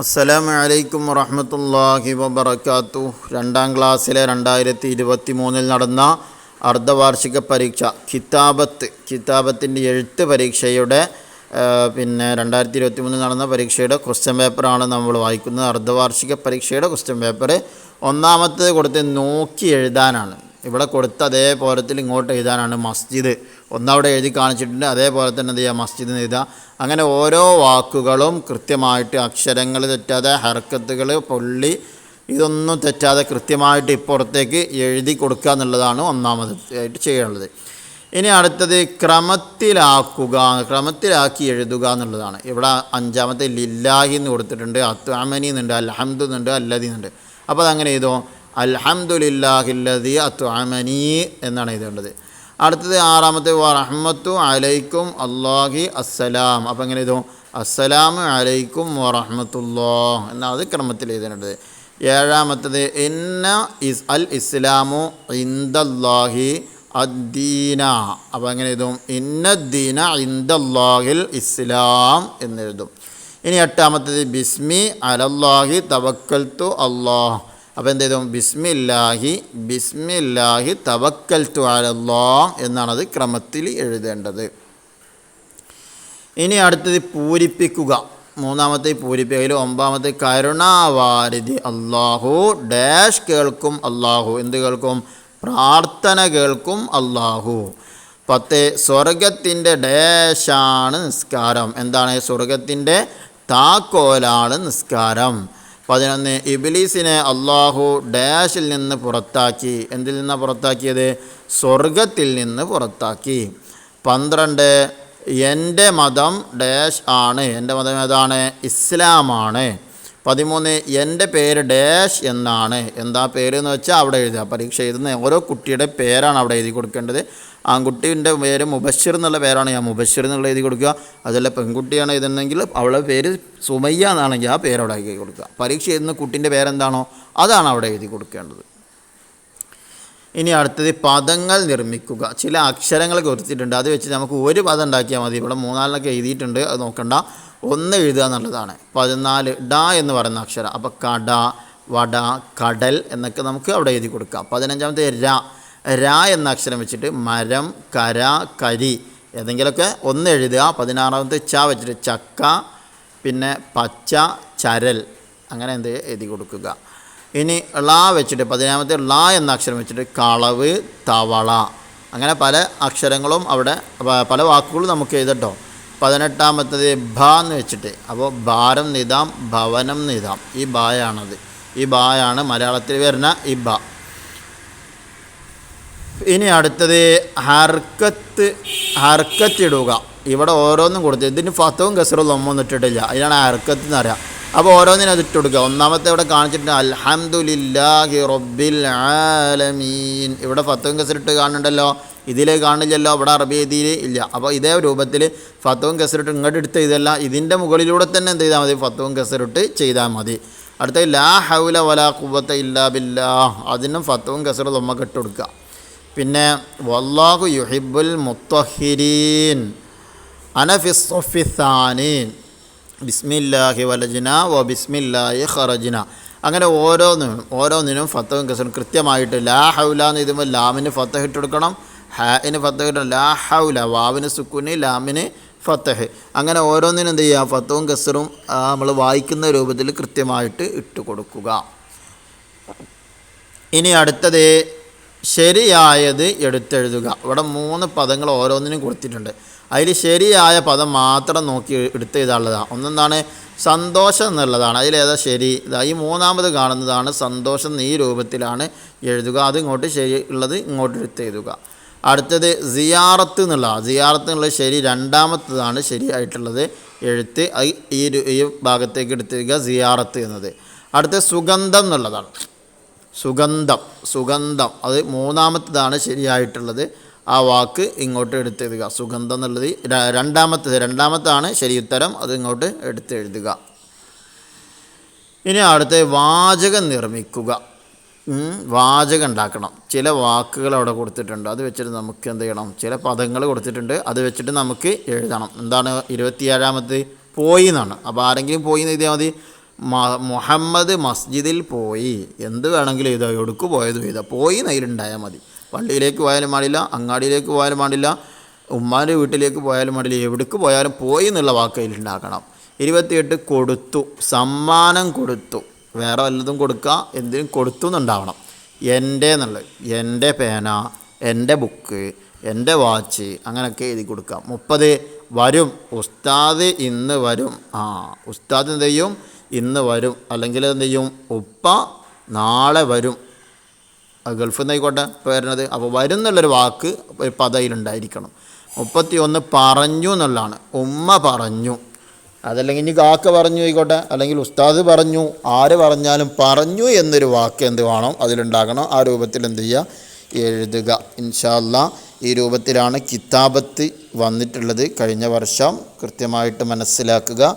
അസ്സലാമു അലൈക്കും വറഹമത്തല്ലാഹി വബർക്കാത്തു രണ്ടാം ക്ലാസ്സിലെ രണ്ടായിരത്തി ഇരുപത്തി മൂന്നിൽ നടന്ന അർദ്ധവാർഷിക പരീക്ഷ കിതാബത്ത് കിതാബത്തിന്റെ എഴുത്ത് പരീക്ഷയുടെ പിന്നെ രണ്ടായിരത്തി ഇരുപത്തി മൂന്നിൽ നടന്ന പരീക്ഷയുടെ ക്വസ്റ്റ്യൻ പേപ്പറാണ് നമ്മൾ വായിക്കുന്നത്. അർദ്ധവാർഷിക പരീക്ഷയുടെ ക്വസ്റ്റ്യൻ പേപ്പർ ഒന്നാമത്തേത് കൊടുത്ത് നോക്കി എഴുതാനാണ്. ഇവിടെ കൊടുത്ത അതേപോലത്തിൽ ഇങ്ങോട്ട് എഴുതാനാണ് മസ്ജിദ്. ഒന്നവിടെ എഴുതി കാണിച്ചിട്ടുണ്ട് അതേപോലെ തന്നെ എന്ത് ചെയ്യുക മസ്ജിദ് എഴുതുക അങ്ങനെ ഓരോ വാക്കുകളും കൃത്യമായിട്ട് അക്ഷരങ്ങൾ തെറ്റാതെ ഹർക്കത്തുകൾ പൊള്ളി ഇതൊന്നും തെറ്റാതെ കൃത്യമായിട്ട് ഇപ്പുറത്തേക്ക് എഴുതി കൊടുക്കുക എന്നുള്ളതാണ് ഒന്നാമത് ആയിട്ട് ചെയ്യാനുള്ളത്. ഇനി അടുത്തത് ക്രമത്തിലാക്കുക ക്രമത്തിലാക്കി എഴുതുക എന്നുള്ളതാണ്. ഇവിടെ അഞ്ചാമത്തെ ലില്ലാഹി എന്ന് കൊടുത്തിട്ടുണ്ട് അത്വാമനി എന്നുണ്ട് അൽഹംദു എന്നുണ്ട് അല്ലതി എന്നുണ്ട്. അപ്പോൾ അതങ്ങനെ എഴുതോ. അൽഹംദുലില്ലാഹില്ലതി അമനി എന്നാണ് എഴുതേണ്ടത്. അടുത്തത് ആറാമത്തെ വറഹ്മത്തു അലൈക്കും അള്ളാഹി അസ്സലാം. അപ്പോൾ എങ്ങനെ എഴുതും? അസ്സലാമു അലൈക്കും വറഹ്മത്തുല്ലാ എന്നാണ് ക്രമത്തിൽ എഴുതേണ്ടത്. ഏഴാമത്തത് ഇന്ന ഇസ് അൽ ഇസ്ലാമു ഇന്ദല്ലാഹി അദ്ദീന. അപ്പോൾ എങ്ങനെ എഴുതും? ഇന്നദ്ദീന ഇന്ദല്ലാഹിൽ ഇസ്ലാം എന്നെഴുതും ഇനി എട്ടാമത്തത് ബിസ്മി അലല്ലാഹി തവക്കൽത്തു അള്ളാഹ് അപ്പോൾ എന്ത് ചെയ്തു? ബിസ്മില്ലാഹി ബിസ്മില്ലാഹി തവക്കൽത്തു അലല്ലാഹ് എന്നാണത് ക്രമത്തിൽ എഴുതേണ്ടത്. ഇനി അടുത്തത് പൂരിപ്പിക്കുക. മൂന്നാമത്തെ പൂരിപ്പിക്കൽ ഒമ്പാമത്തെ കരുണാവാരിധി അള്ളാഹു ഡാഷ് കേൾക്കും അള്ളാഹു എന്ത് കേൾക്കും? പ്രാർത്ഥന കേൾക്കും അള്ളാഹു പത്ത് സ്വർഗത്തിന്റെ ഡാഷാണ് നിസ്കാരം. എന്താണ്? സ്വർഗത്തിന്റെ താക്കോലാണ് നിസ്കാരം. പതിനൊന്ന് ഇബിലീസിനെ അള്ളാഹു ഡാഷിൽ നിന്ന് പുറത്താക്കി. എന്തിൽ നിന്നാണ് പുറത്താക്കിയത്? സ്വർഗത്തിൽ നിന്ന് പുറത്താക്കി. പന്ത്രണ്ട് എന്റെ മതം ഡാഷ് ആണ്. എന്റെ മതം ഏതാണ്? ഇസ്ലാമാണ് പതിമൂന്ന് എന്റെ പേര് ഡാഷ് എന്നാണ്. എന്താ പേര് എന്ന് വെച്ചാൽ അവിടെ എഴുതുക. പരീക്ഷ എഴുതുന്ന ഓരോ കുട്ടിയുടെ പേരാണ് അവിടെ എഴുതി കൊടുക്കേണ്ടത്. ആൺകുട്ടീന്റെ പേര് മുബഷിർ എന്നുള്ള പേരാണ് ഞാൻ മുബഷിർ എന്നുള്ള എഴുതി കൊടുക്കുക. അതല്ല പെൺകുട്ടിയാണ് എഴുതുന്നെങ്കിൽ അവളുടെ പേര് സുമയ്യ എന്നാണെങ്കിൽ ആ പേര് അവിടെ എഴുതി കൊടുക്കുക. പരീക്ഷ എഴുതുന്ന കുട്ടീന്റെ പേരെന്താണോ അതാണ് അവിടെ എഴുതി കൊടുക്കേണ്ടത്. ഇനി അടുത്തത് പദങ്ങൾ നിർമ്മിക്കുക. ചില അക്ഷരങ്ങൾ കൊടുത്തിട്ടുണ്ട് അത് വെച്ച് നമുക്ക് ഒരു പദം ഉണ്ടാക്കിയാൽ മതി. ഇവിടെ മൂന്നാലിനൊക്കെ എഴുതിയിട്ടുണ്ട്. അത് നോക്കണ്ട. ഒന്ന് എഴുതുക എന്നുള്ളതാണ്. പതിനാല് ഡ എന്ന് പറയുന്ന അക്ഷരം. അപ്പോൾ കട വട കടൽ എന്നൊക്കെ നമുക്ക് അവിടെ എഴുതി കൊടുക്കാം. പതിനഞ്ചാമത്തെ ര. ര എന്ന അക്ഷരം വെച്ചിട്ട് മരം കര കരി ഏതെങ്കിലുമൊക്കെ ഒന്ന് എഴുതുക. പതിനാറാമത്തെ ച വെച്ചിട്ട് ചക്ക പിന്നെ പച്ച ചരൽ. അങ്ങനെ എന്ത് എഴുതി കൊടുക്കുക. ഇനി ള വെച്ചിട്ട് പതിനാമത്തെ ള എന്ന അക്ഷരം വെച്ചിട്ട് കളവ് തവള. അങ്ങനെ പല അക്ഷരങ്ങളും അവിടെ പല വാക്കുകളും നമുക്ക് എഴുതട്ടോ. പതിനെട്ടാമത്തത് ഭ എന്ന് വെച്ചിട്ട് അപ്പോൾ ഭാരം നിതാം ഭവനം നിതാം ഈ ബായാണത് ഈ ബായാണ് മലയാളത്തിൽ വരുന്ന ഈ ബ ഇനി അടുത്തത് ഹർക്കത്ത് ഹർക്കത്തിടുക ഇവിടെ ഓരോന്നും കൊടുത്ത് ഇതിന് ഫത്തവും കസറും ഒന്നും ഇട്ടിട്ടില്ല. അതിനാണ് ഹർക്കത്ത് എന്ന് പറയാം. അപ്പോൾ ഓരോന്നിനും അത് ഇട്ട് കൊടുക്കുക. ഒന്നാമത്തെ ഇവിടെ കാണിച്ചിട്ടുണ്ട് അൽഹംദുലില്ലാഹി റബ്ബിൽ ആലമീൻ. ഇവിടെ ഫത്തും കസരിട്ട് കാണുന്നുണ്ടല്ലോ. ഇതിലേ കാണില്ലല്ലോ അവിടെ അറബി ഇതിൽ ഇല്ല. അപ്പോൾ ഇതേ രൂപത്തിൽ ഫത്തവും കസരിട്ട് ഇങ്ങോട്ട് എടുത്ത് ഇതല്ല ഇതിന്റെ മുകളിലൂടെ തന്നെ എന്ത് ചെയ്താൽ മതി? ഫത്തവും കസരിട്ട് ചെയ്താൽ മതി. അടുത്ത ലാ ഹൗല വലാ കുവത്ത ഇല്ലാ ബില്ലാ അതിനും ഫത്തവും കസറും നമുക്ക് ഇട്ട് കൊടുക്കുക. പിന്നെ വല്ലാഹു യുഹിബുൽ മുത്തഹിരീൻ. അനഫിസ്ഫിസാനീൻ ബിസ്മില്ലാഹി വലജിന വ ബിസ്മില്ലാഹി ഖറജിന. അങ്ങനെ ഓരോന്നും ഓരോന്നിനും ഫത്തവും കസറും കൃത്യമായിട്ട് ലാ ഹൗല എന്ന് എഴുതുമ്പോൾ ലാമിന് ഫത്തഹ് ഇട്ട് കൊടുക്കണം ഹാഇന് ഫത്തഹ് ഇട്ടണം ലാ ഹൗല വാവിന് സുക്കുന് ലാമിന് ഫത്തഹ് അങ്ങനെ ഓരോന്നിനും എന്ത് ചെയ്യുക? ഫത്തവും കസറും നമ്മൾ വായിക്കുന്ന രൂപത്തിൽ കൃത്യമായിട്ട് ഇട്ട് കൊടുക്കുക ഇനി അടുത്തത് ശരിയായത് എടുത്തെഴുതുക. ഇവിടെ മൂന്ന് പദങ്ങൾ ഓരോന്നിനും കൊടുത്തിട്ടുണ്ട്. അതിൽ ശരിയായ പദം മാത്രം നോക്കി എടുത്തെഴുതാനുള്ളതാണ് ഒന്നെന്താണ്? സന്തോഷം എന്നുള്ളതാണ്. അതിലേതാ ശരി? ഈ മൂന്നാമത് കാണുന്നതാണ് സന്തോഷം ഈ രൂപത്തിലാണ് എഴുതുക. അത് ഇങ്ങോട്ട് ശരി ഉള്ളത് ഇങ്ങോട്ട് എടുത്തെഴുതുക അടുത്തത് സിയാറത്ത് എന്നുള്ളതാണ് സിയാറത്ത് എന്നുള്ള ശരി രണ്ടാമത്തതാണ് ശരിയായിട്ടുള്ളത് എഴുത്ത്. ഈ ഭാഗത്തേക്ക് എടുത്തെഴുതുക സിയാറത്ത് എന്നത്. അടുത്ത സുഗന്ധം എന്നുള്ളതാണ്. സുഗന്ധം സുഗന്ധം. അത് മൂന്നാമത്തേതാണ് ശരിയായിട്ടുള്ളത്. ആ വാക്ക് ഇങ്ങോട്ട് എടുത്തെഴുതുക. സുഗന്ധം എന്നുള്ളത് രണ്ടാമത്തേത്. രണ്ടാമത്താണ് ശരി ഉത്തരം അത് ഇങ്ങോട്ട് എടുത്തെഴുതുക. ഇനി അടുത്ത വാചകം നിർമ്മിക്കുക. വാചകം ഉണ്ടാക്കണം. ചില വാക്കുകൾ അവിടെ കൊടുത്തിട്ടുണ്ട്. അത് വെച്ചിട്ട് നമുക്ക് എന്ത് ചെയ്യണം? ചില പദങ്ങൾ കൊടുത്തിട്ടുണ്ട്. അത് വെച്ചിട്ട് നമുക്ക് എഴുതണം. എന്താണ്? ഇരുപത്തിയേഴാമത് പോയി എന്നാണ്. അപ്പോൾ ആരെങ്കിലും പോയി എന്ന് എഴുതിയാൽ മതി. മുഹമ്മദ് മസ്ജിദിൽ പോയി. എന്ത് വേണമെങ്കിലും എഴുതാം എവിടേക്ക് പോയത് ചെയ്ത പോയി നേരിണ്ടായാൽ മതി. പള്ളിയിലേക്ക് പോയാലും പാടില്ല അങ്ങാടിയിലേക്ക് പോയാലും പാടില്ല ഉമ്മാന്റെ വീട്ടിലേക്ക് പോയാലും പാടില്ല എവിടേക്ക് പോയാലും പോയി എന്നുള്ള വാക്കയിൽ ഉണ്ടാക്കണം ഇരുപത്തിയെട്ട് കൊടുത്തു. സമ്മാനം കൊടുത്തു. വേറെ വല്ലതും കൊടുക്കുക എന്തിനും കൊടുത്തു എന്നുണ്ടാവണം. എന്റെ എന്നുള്ളത്. എന്റെ പേന എന്റെ ബുക്ക് എന്റെ വാച്ച് അങ്ങനെയൊക്കെ എഴുതി കൊടുക്കാം മുപ്പത് വരും. ഉസ്താദ് ഇന്ന് വരും. ആ ഉസ്താദ് എന്ത് ചെയ്യും? ഇന്ന് വരും. അല്ലെങ്കിൽ എന്ത് ചെയ്യും? ഉപ്പ നാളെ വരും. ഗൾഫിൽ നിന്നായിക്കോട്ടെ വരുന്നത്. അപ്പോൾ വരും എന്നുള്ളൊരു വാക്ക് ഒരു പദയിലുണ്ടായിരിക്കണം. മുപ്പത്തി ഒന്ന് പറഞ്ഞു എന്നുള്ളതാണ്. ഉമ്മ പറഞ്ഞു. അതല്ലെങ്കിൽ ഇനി കാക്ക പറഞ്ഞു ആയിക്കോട്ടെ. അല്ലെങ്കിൽ ഉസ്താദ് പറഞ്ഞു. ആര് പറഞ്ഞാലും പറഞ്ഞു എന്നൊരു വാക്ക് എന്ത് വേണം? അതിലുണ്ടാകണം. ആ രൂപത്തിൽ എന്ത് ചെയ്യുക? എഴുതുക. ഇൻഷാല്ല ഈ രൂപത്തിലാണ് കിതാബത്ത് വന്നിട്ടുള്ളത്. കഴിഞ്ഞ വർഷം കൃത്യമായിട്ട് മനസ്സിലാക്കുക.